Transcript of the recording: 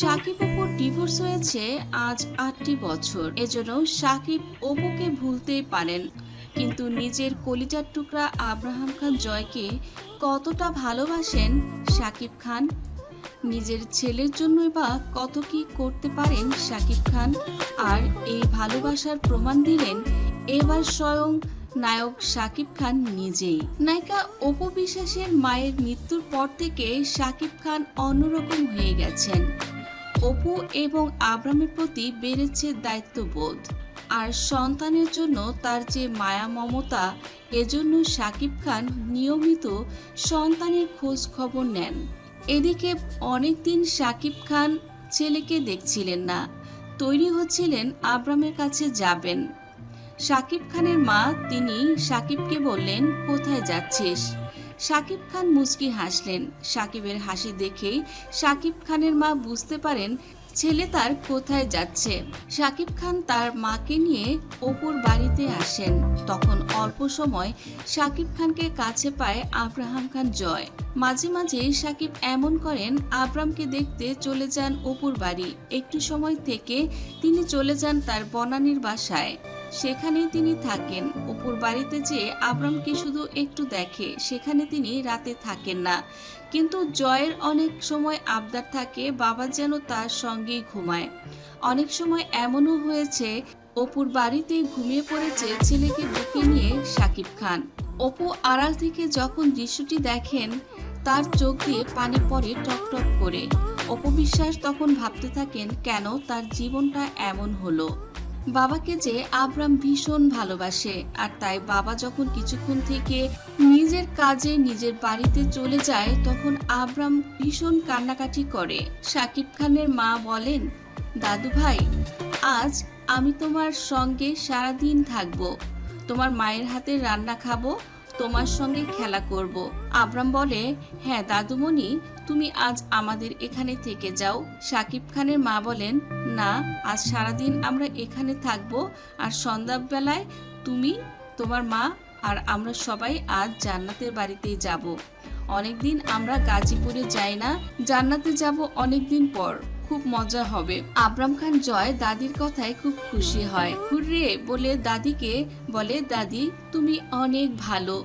সাকিব অপুর ডিভোর্স হয়েছে আজ আটটি বছর। এজন্য সাকিব অপুকে ভুলতেই পারেন, কিন্তু নিজের কলিজার টুকরা আব্রাহাম খান জয়কে কতটা ভালোবাসেন সাকিব খান? নিজের ছেলের জন্যই বা কত কি করতে পারেন সাকিব খান? আর এই ভালোবাসার প্রমাণ দিলেন এবার স্বয়ং নায়ক সাকিব খান নিজেই। নায়িকা অপু বিশ্বাসের মায়ের মৃত্যুর পর থেকে সাকিব খান অন্যরকম হয়ে গেছেন। অপু এবং আব্রামের প্রতি বেড়েছে দায়িত্ববোধ। আর সন্তানের জন্য তার যে মায়া মমতা, এজন্য সাকিব খান নিয়মিত সন্তানের খোঁজ খবর নেন। এদিকে অনেকদিন সাকিব খান ছেলেকে দেখছিলেন না, তৈরি হচ্ছিলেন আব্রামের কাছে যাবেন। সাকিব খানের মা, তিনি সাকিবকে বললেন, কোথায় যাচ্ছিস? সাকিব খান মুচকি হাসলেন। সাকিবের হাসি দেখেই সাকিব খানের মা বুঝতে পারেন ছেলে তার কোথায় যাচ্ছে। সাকিব খান তার মাকে নিয়ে অপুর বাড়িতে আসেন। তখন অল্প সময় সাকিব খানকে কাছে পায় আব্রাহাম খান জয়। মাঝে মাঝে সাকিব এমন করেন আব্রামকে দেখতে চলে যান অপুর বাড়ি। একটু সময় থেকে তিনি চলে যান তার বনানীর বাসায়। সেখানেই তিনি থাকেন। অপুর বাড়িতে যেয়ে আব্রামকে শুধু একটু দেখে, সেখানে তিনি রাতে থাকেন না। কিন্তু জয়ের অনেক সময় আবদার থাকে, বাবা যেন তার সঙ্গেই ঘুমায়। অনেক সময় এমনও হয়েছে, অপুর বাড়িতে ঘুমিয়ে পড়েছে ছেলেকে বুকে নিয়ে সাকিব খান। অপু আড়াল থেকে যখন দৃশ্যটি দেখেন, তার চোখ দিয়ে পানি পড়ে টপ করে। অপবিশ্বাস তখন ভাবতে থাকেন, কেন তার জীবনটা এমন হলো? বাবাকে যে আব্রাম ভীষণ ভালোবাসে, আর তাই বাবা যখন কিছুক্ষণ থেকে নিজের কাজে নিজের বাড়িতে চলে যায়, তখন আব্রাম ভীষণ কান্নাকাটি করে। সাকিব খানের মা বলেন, দাদু ভাই, আজ আমি তোমার সঙ্গে সারাদিন থাকব। তোমার মায়ের হাতে রান্না খাব তোমার সঙ্গে খেলা করব। আব্রাম বলে হ্যাঁ দাদুমণি, তুমি আজ আমাদের এখানে থেকে যাও। সাকিব খানের মা বলেন, না, আজ সারাদিন আমরা এখানে থাকব আর সন্ধ্যাবেলায় তুমি, তোমার মা আর আমরা সবাই আজ জান্নাতের বাড়িতেই যাব। অনেকদিন আমরা গাজীপুরে যাই না, জান্নাতে যাব অনেকদিন পর। খুব মজা হবে। আব্রাম খান জয় দাদির কথায় খুব খুশি হয়। হুররে বলে দাদিকে বলে, দাদি, তুমি অনেক ভালো।